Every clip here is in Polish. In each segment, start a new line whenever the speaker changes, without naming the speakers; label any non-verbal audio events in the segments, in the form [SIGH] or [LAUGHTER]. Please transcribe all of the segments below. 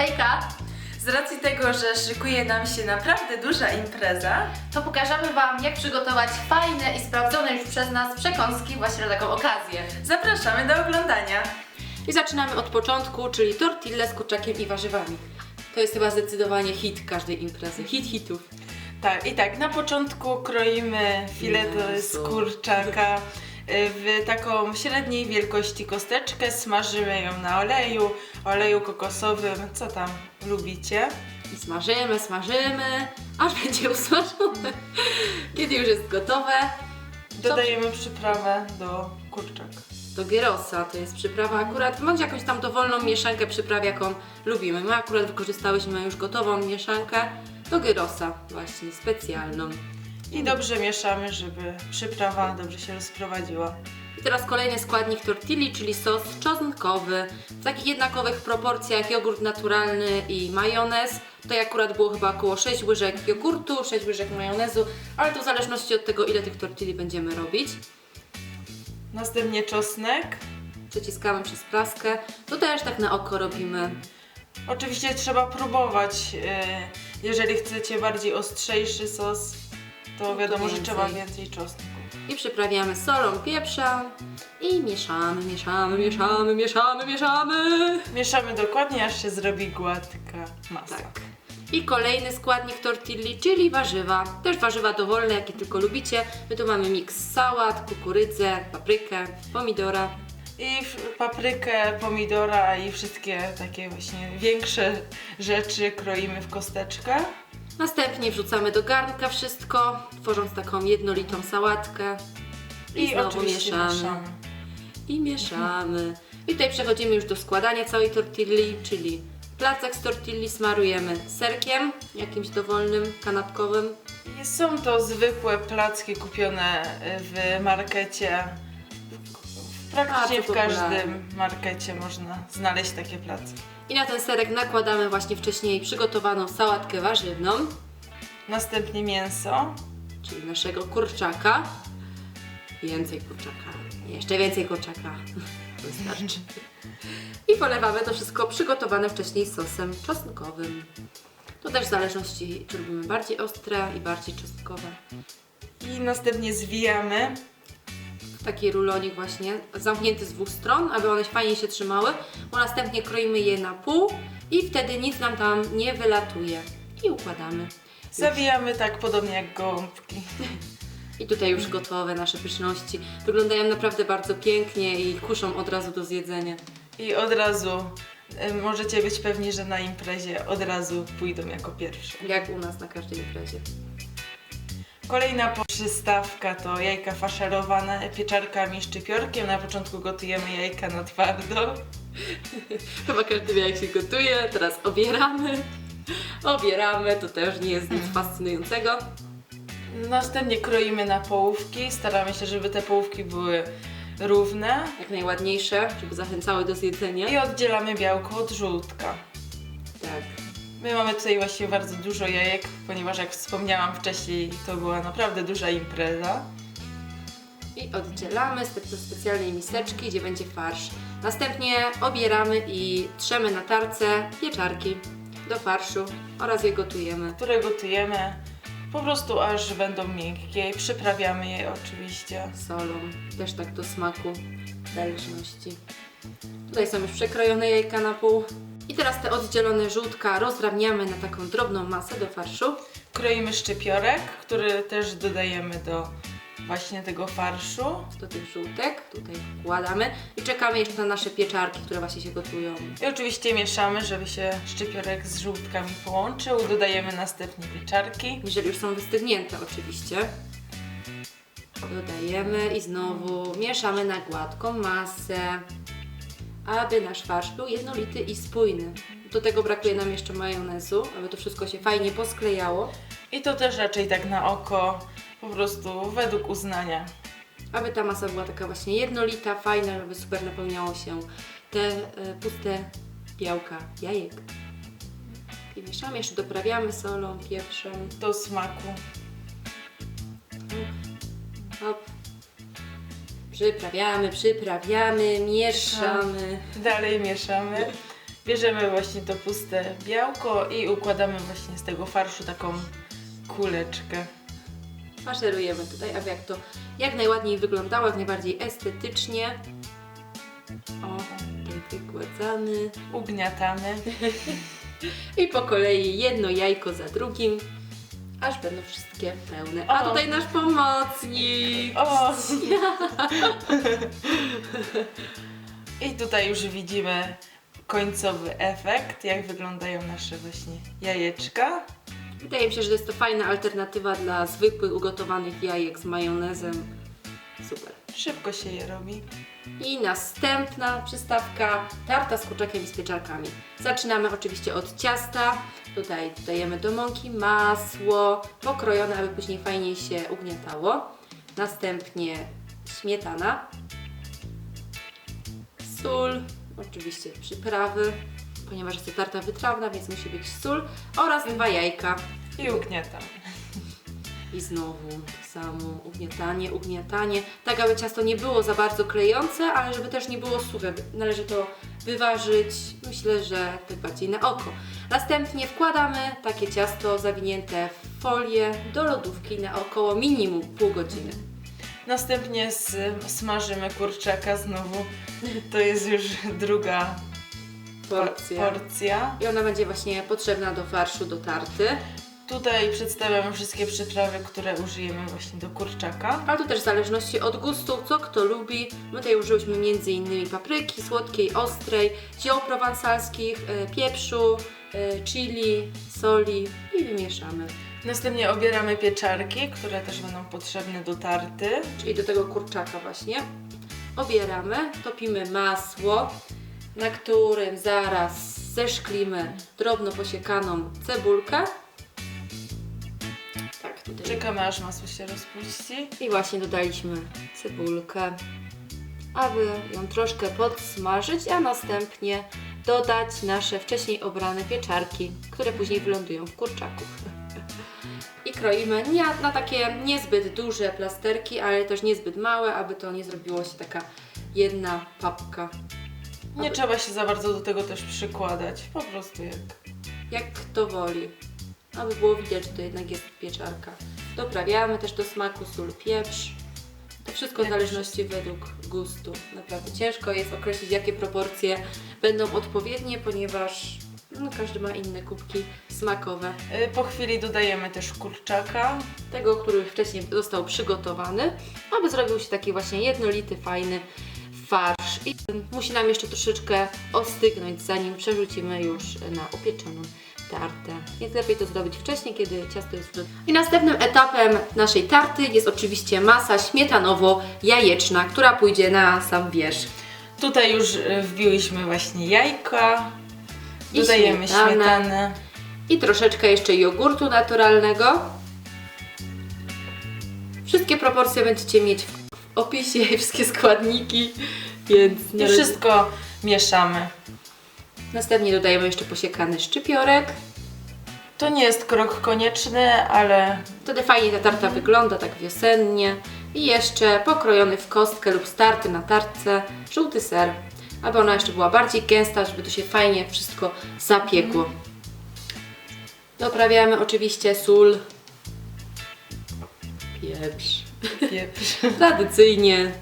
Hejka!
Z racji tego, że szykuje nam się naprawdę duża impreza,
To pokażemy Wam, jak przygotować fajne i sprawdzone już przez nas przekąski właśnie na taką okazję.
zapraszamy do oglądania.
I zaczynamy od początku, czyli tortille z kurczakiem i warzywami. To jest chyba zdecydowanie hit każdej imprezy. Hit hitów.
Tak, i tak, na początku kroimy filet z kurczaka w taką średniej wielkości kosteczkę, smażymy ją na oleju, oleju kokosowym, co tam lubicie.
I smażymy, smażymy, aż [LAUGHS] będzie usmażone. Kiedy już jest gotowe,
Dodajemy przyprawę do kurczaka.
do gyrosa. To jest przyprawa akurat, bądź jakąś tam dowolną mieszankę przypraw, jaką lubimy. My akurat wykorzystałyśmy już gotową mieszankę do gyrosa, właśnie specjalną.
I dobrze mieszamy, żeby przyprawa dobrze się rozprowadziła.
I teraz kolejny składnik tortilli, czyli sos czosnkowy. W takich jednakowych proporcjach jogurt naturalny i majonez. Tutaj akurat było chyba około 6 łyżek jogurtu, 6 łyżek majonezu, ale to w zależności od tego, ile tych tortilli będziemy robić.
Następnie czosnek.
Przeciskamy przez praskę. To też tak na oko robimy.
Oczywiście trzeba próbować. y, Jeżeli chcecie bardziej ostrzejszy sos, to wiadomo, że
więcej.
trzeba więcej czosnku.
I przyprawiamy solą, pieprzem i mieszamy, mieszamy, mieszamy, mieszamy, mieszamy.
Mieszamy dokładnie, aż się zrobi gładka masa.
Tak. I kolejny składnik tortilli, czyli warzywa. Też warzywa dowolne, jakie tylko lubicie. My tu mamy miks sałat, kukurydzę, paprykę, pomidora.
I paprykę, pomidora i wszystkie takie właśnie większe rzeczy kroimy w kosteczkę.
Następnie wrzucamy do garnka wszystko, tworząc taką jednolitą sałatkę. I,
I,
znowu mieszamy.
mieszamy.
I mieszamy. I tutaj przechodzimy już do składania całej tortilli, czyli placek z tortilli smarujemy serkiem, jakimś dowolnym, kanapkowym.
Są to zwykłe placki kupione w markecie. Praktycznie
Bardzo
w każdym markecie można znaleźć takie placki.
I na ten serek nakładamy właśnie wcześniej przygotowaną sałatkę warzywną,
Następnie mięso.
czyli naszego kurczaka. Więcej kurczaka, jeszcze więcej kurczaka. [LAUGHS] Wystarczy. I polewamy to wszystko przygotowane wcześniej sosem czosnkowym. To też w zależności, czy lubimy bardziej ostre i bardziej czosnkowe.
I następnie zwijamy.
Taki rulonik właśnie zamknięty z dwóch stron, aby one fajnie się trzymały, bo następnie kroimy je na pół i wtedy nic nam tam nie wylatuje. I układamy.
Zawijamy tak podobnie jak gołąbki.
I tutaj już gotowe nasze pyszności. Wyglądają naprawdę bardzo pięknie i kuszą od razu do zjedzenia.
I od razu y, możecie być pewni, że na imprezie od razu pójdą jako pierwsze.
Jak u nas na każdej imprezie.
Kolejna przystawka to jajka faszerowane pieczarkami szczypiorkiem. Na początku gotujemy jajka na twardo. [LAUGHS]
Chyba każdy wie jak się gotuje. Teraz obieramy. Obieramy, to też nie jest nic fascynującego.
Następnie kroimy na połówki. Staramy się, żeby te połówki były równe.
Jak najładniejsze, żeby zachęcały do zjedzenia.
I oddzielamy białko od żółtka. My mamy tutaj właściwie bardzo dużo jajek, ponieważ jak wspomniałam wcześniej, to była naprawdę duża impreza.
I oddzielamy z takiej specjalnej miseczki, gdzie będzie farsz. Następnie obieramy i trzemy na tarce pieczarki do farszu oraz je gotujemy.
które gotujemy po prostu aż będą miękkie i przyprawiamy je oczywiście.
solą, też tak do smaku, w zależności. Tutaj są już przekrojone jajka na pół. I teraz te oddzielone żółtka rozdrabniamy na taką drobną masę do farszu.
Kroimy szczypiorek, który też dodajemy do właśnie tego farszu.
Do tych żółtek tutaj wkładamy i czekamy jeszcze na nasze pieczarki, które właśnie się gotują.
I oczywiście mieszamy, żeby się szczypiorek z żółtkami połączył. Dodajemy następnie pieczarki.
Jeżeli już są wystygnięte oczywiście. Dodajemy i znowu mieszamy na gładką masę, aby nasz farsz był jednolity i spójny. Do tego brakuje nam jeszcze majonezu, aby to wszystko się fajnie posklejało.
I to też raczej tak na oko, po prostu według uznania.
Aby ta masa była taka właśnie jednolita, fajna, żeby super napełniało się te e, puste białka jajek. I mieszamy, jeszcze doprawiamy solą, pieprzem.
Do smaku.
Hop. Przyprawiamy, przyprawiamy, mieszamy.
Dalej mieszamy. Bierzemy właśnie to puste białko i układamy właśnie z tego farszu taką kuleczkę.
Faszerujemy tutaj, aby jak to jak najładniej wyglądało, jak najbardziej estetycznie. O, tutaj wykładamy.
Ugniatamy. [LAUGHS]
I po kolei jedno jajko za drugim, aż będą wszystkie pełne. A
O.
tutaj nasz pomocnik.
O! [LAUGHS] I tutaj już widzimy końcowy efekt, jak wyglądają nasze właśnie jajeczka.
Wydaje mi się, że to jest to fajna alternatywa dla zwykłych ugotowanych jajek z majonezem. Super.
Szybko się je robi.
I następna przystawka, tarta z kurczakiem i z pieczarkami. Zaczynamy oczywiście od ciasta. Tutaj dodajemy do mąki masło pokrojone, aby później fajniej się ugniatało. Następnie śmietana, sól, oczywiście przyprawy, ponieważ jest to tarta wytrawna, więc musi być sól oraz dwa jajka.
I ugniatamy.
I znowu samo, ugniatanie, ugniatanie, tak aby ciasto nie było za bardzo klejące, ale żeby też nie było suche. Należy to wyważyć, myślę, że tak bardziej na oko. Następnie wkładamy takie ciasto zawinięte w folię do lodówki na około minimum pół godziny.
Następnie smażymy kurczaka znowu. To jest już druga por-
Porcja.
porcja.
I ona będzie właśnie potrzebna do farszu, do tarty.
Tutaj przedstawiamy wszystkie przyprawy, które użyjemy właśnie do kurczaka.
Ale to też w zależności od gustu, co kto lubi. My tutaj użyłyśmy m.in. papryki słodkiej, ostrej, ziół prowansalskich, e, pieprzu, e, chili, soli i wymieszamy.
Następnie obieramy pieczarki, które też będą potrzebne do tarty.
Czyli do tego kurczaka właśnie. Obieramy, topimy masło, na którym zaraz zeszklimy drobno posiekaną cebulkę.
Czekamy aż masło się rozpuści.
I właśnie dodaliśmy cebulkę, aby ją troszkę podsmażyć, a następnie dodać nasze wcześniej obrane pieczarki, które później wylądują w kurczaku. [LAUGHS] I kroimy nie, na takie niezbyt duże plasterki, ale też niezbyt małe, aby to nie zrobiło się taka jedna papka.
Nie
Aby-
trzeba się za bardzo do tego też przykładać. Po prostu jak.
jak kto woli, aby było widać, że to jednak jest pieczarka. Doprawiamy też do smaku sól, pieprz. To wszystko w zależności według gustu. Naprawdę ciężko jest określić, jakie proporcje będą odpowiednie, ponieważ no, każdy ma inne kubki smakowe.
Y, Po chwili dodajemy też kurczaka.
Tego, który wcześniej został przygotowany, aby zrobił się taki właśnie jednolity, fajny farsz. I musi nam jeszcze troszeczkę ostygnąć, zanim przerzucimy już na upieczoną tartę. Więc lepiej to zrobić wcześniej, kiedy ciasto jest w I następnym etapem naszej tarty jest oczywiście masa śmietanowo-jajeczna, która pójdzie na sam wierzch.
Tutaj już y, wbiłyśmy właśnie jajka.
I
Dodajemy
śmietanę.
śmietanę.
I troszeczkę jeszcze jogurtu naturalnego. Wszystkie proporcje będziecie mieć w opisie, [LAUGHS] wszystkie składniki, więc
I wszystko mieszamy.
Następnie dodajemy jeszcze posiekany szczypiorek.
To nie jest krok konieczny, ale
Wtedy fajnie ta tarta wygląda, tak wiosennie. I jeszcze pokrojony w kostkę lub starty na tartce żółty ser, aby ona jeszcze była bardziej gęsta, żeby to się fajnie wszystko zapiekło. Doprawiamy oczywiście sól, pieprz,
pieprz. [LAUGHS]
tradycyjnie.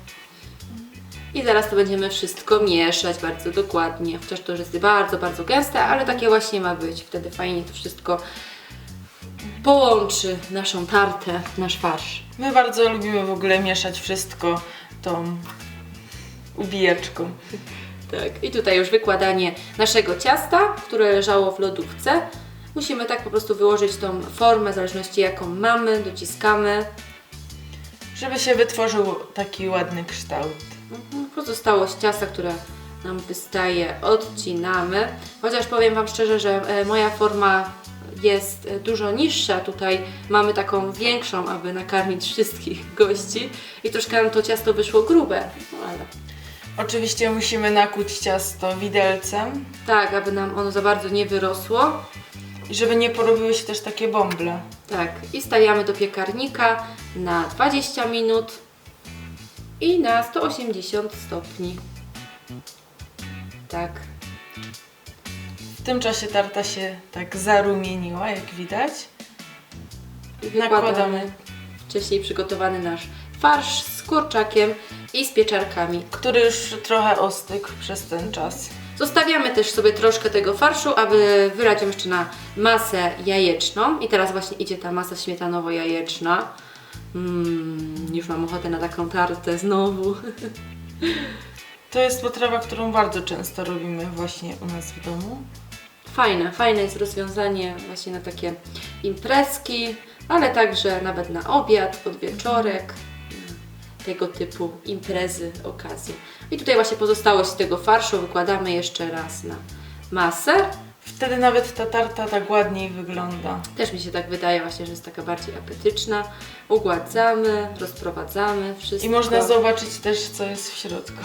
I zaraz to będziemy wszystko mieszać bardzo dokładnie. Chociaż to już jest bardzo, bardzo gęste, ale takie właśnie ma być. Wtedy fajnie to wszystko połączy naszą tartę, nasz farsz.
My bardzo lubimy w ogóle mieszać wszystko tą ubijaczką.
Tak. I tutaj już wykładanie naszego ciasta, które leżało w lodówce. Musimy tak po prostu wyłożyć tą formę, w zależności jaką mamy, dociskamy.
Żeby się wytworzył taki ładny kształt.
Mhm. Pozostałość ciasta, które nam wystaje, odcinamy. Chociaż powiem Wam szczerze, że e, moja forma jest e, dużo niższa. Tutaj mamy taką większą, aby nakarmić wszystkich [LAUGHS] gości. I troszkę nam to ciasto wyszło grube. No ale
Oczywiście musimy nakuć ciasto widelcem
tak, aby nam ono za bardzo nie wyrosło.
i żeby nie porobiły się też takie bąble.
Tak, i stawiamy do piekarnika na 20 minut i na 180 stopni. Tak.
tym czasie tarta się tak zarumieniła, jak widać.
I
Nakładamy.
wcześniej przygotowany nasz farsz z kurczakiem i z pieczarkami.
Który już trochę ostygł przez ten czas.
Zostawiamy też sobie troszkę tego farszu, aby wylać ją jeszcze na masę jajeczną. I teraz właśnie idzie ta masa śmietanowo-jajeczna. Mm, już mam ochotę na taką tartę znowu. [LAUGHS]
To jest potrawa, którą bardzo często robimy właśnie u nas w domu.
Fajne, fajne jest rozwiązanie właśnie na takie imprezki, ale także nawet na obiad, podwieczorek, na tego typu imprezy, okazje. I tutaj właśnie pozostałość tego farszu wykładamy jeszcze raz na masę.
Wtedy nawet ta tarta tak ładniej wygląda.
Też mi się tak wydaje właśnie, że jest taka bardziej apetyczna. Ugładzamy, rozprowadzamy wszystko.
I można zobaczyć też, co jest w środku.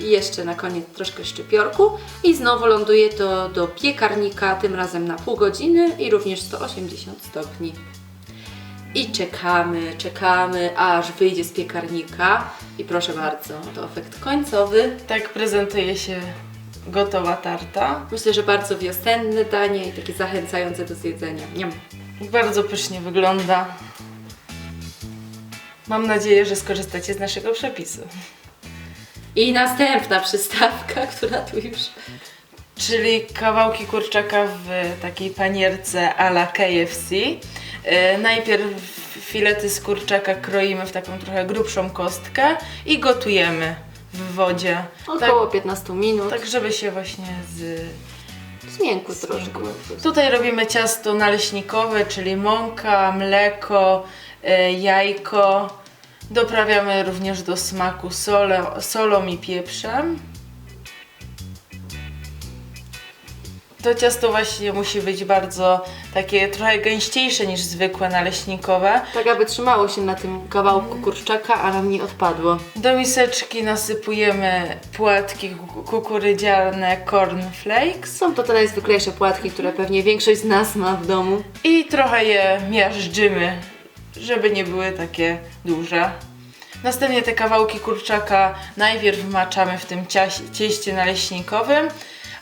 I jeszcze na koniec troszkę szczypiorku i znowu ląduje to do piekarnika, tym razem na pół godziny i również 180 stopni. I czekamy, czekamy, aż wyjdzie z piekarnika i proszę bardzo, to efekt końcowy.
Tak prezentuje się gotowa tarta.
Myślę, że bardzo wiosenne danie i takie zachęcające do zjedzenia. Niam.
Bardzo pysznie wygląda. Mam nadzieję, że skorzystacie z naszego przepisu.
I następna przystawka, [LAUGHS] która tu już
Czyli kawałki kurczaka w takiej panierce a la KFC. E, Najpierw filety z kurczaka kroimy w taką trochę grubszą kostkę i gotujemy w wodzie.
około 15 minut.
Tak, żeby się właśnie z...
Zmiękły troszkę.
Tutaj robimy ciasto naleśnikowe, czyli mąka, mleko, e, jajko. Doprawiamy również do smaku solo, solą i pieprzem. To ciasto właśnie musi być bardzo takie trochę gęściejsze niż zwykłe naleśnikowe.
Tak, aby trzymało się na tym kawałku kurczaka, a nam nie odpadło.
Do miseczki nasypujemy płatki kuku- kukurydziane cornflakes
Są to te najzwyklejsze płatki, które pewnie większość z nas ma w domu.
i trochę je miażdżymy, żeby nie były takie duże. Następnie te kawałki kurczaka najpierw maczamy w tym ciaś- cieście naleśnikowym,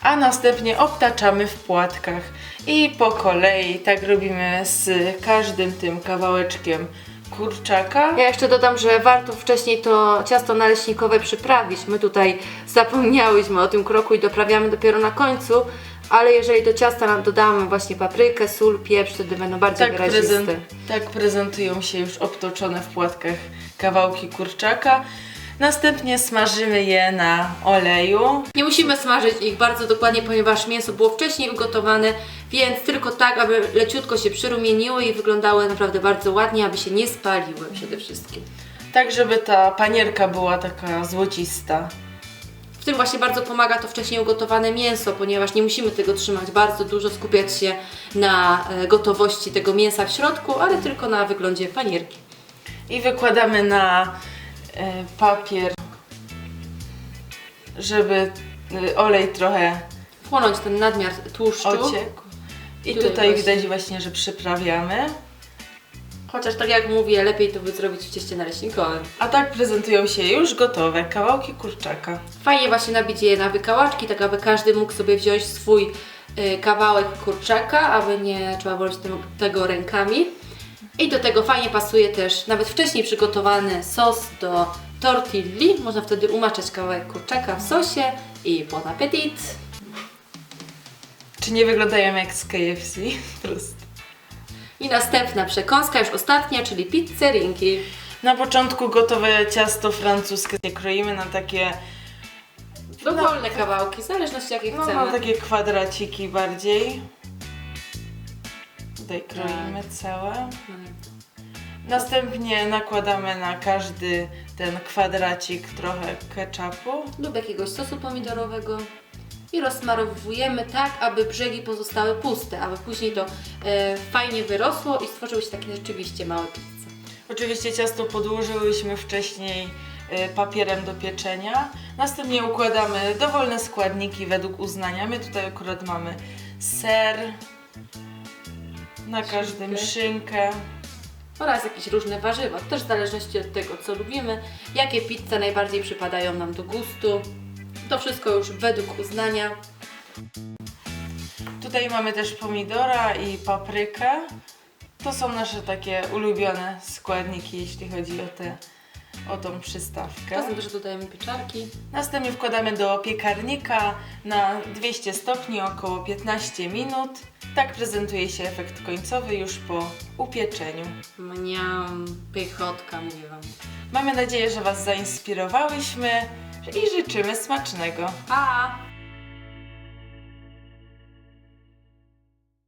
a następnie obtaczamy w płatkach. I po kolei tak robimy z każdym tym kawałeczkiem kurczaka.
Ja jeszcze dodam, że warto wcześniej to ciasto naleśnikowe przyprawić. My tutaj zapomniałyśmy o tym kroku i doprawiamy dopiero na końcu, ale jeżeli do ciasta nam dodamy właśnie paprykę, sól, pieprz, wtedy będą bardziej
Tak,
wyraziste.
prezent, tak prezentują się już obtoczone w płatkach kawałki kurczaka. Następnie smażymy je na oleju.
Nie musimy smażyć ich bardzo dokładnie, ponieważ mięso było wcześniej ugotowane, więc tylko tak, aby leciutko się przyrumieniły i wyglądały naprawdę bardzo ładnie, aby się nie spaliły przede wszystkim.
Tak, żeby ta panierka była taka złocista.
W tym właśnie bardzo pomaga to wcześniej ugotowane mięso, ponieważ nie musimy tego trzymać bardzo dużo, skupiać się na e, gotowości tego mięsa w środku, ale tylko na wyglądzie panierki.
I wykładamy na papier, żeby e, olej trochę
Wchłonąć ten nadmiar tłuszczu,
ociekł. I
Tutaj
tutaj, widać właśnie, że przyprawiamy.
chociaż tak jak mówię, lepiej to by zrobić w cieście naleśnikowym.
A tak prezentują się już gotowe kawałki kurczaka.
Fajnie właśnie nabić je na wykałaczki, tak aby każdy mógł sobie wziąć swój y, kawałek kurczaka, aby nie trzeba było robić tym- tego rękami. I do tego fajnie pasuje też nawet wcześniej przygotowany sos do tortilli. Można wtedy umaczać kawałek kurczaka w sosie i bon appetit.
Czy nie wyglądają jak z KFC? [LAUGHS]
I następna przekąska, już ostatnia, czyli pizzerinki.
Na początku gotowe ciasto francuskie kroimy na takie
Dowolne kawałki, w zależności jakie
No,
chcemy.
mam takie kwadraciki bardziej. Tutaj kroimy całe. Następnie nakładamy na każdy ten kwadracik trochę ketchupu.
lub jakiegoś sosu pomidorowego i rozsmarowujemy tak, aby brzegi pozostały puste, aby później to e, fajnie wyrosło i stworzyły się takie rzeczywiście małe pizze.
Oczywiście ciasto podłożyłyśmy wcześniej y, papierem do pieczenia. Następnie układamy dowolne składniki według uznania. My tutaj akurat mamy ser, na każdym
Szynkę.
szynkę.
Oraz jakieś różne warzywa, też w zależności od tego, co lubimy, jakie pizze najbardziej przypadają nam do gustu. To wszystko już według uznania.
Tutaj mamy też pomidora i paprykę. To są nasze takie ulubione składniki, jeśli chodzi o, te, o tą przystawkę.
Czasem też dodajemy pieczarki.
Następnie wkładamy do piekarnika na 200 stopni około 15 minut. Tak prezentuje się efekt końcowy już po upieczeniu.
Mniam, pychotka, mówię Wam.
Mamy nadzieję, że Was zainspirowałyśmy i życzymy smacznego.
Pa!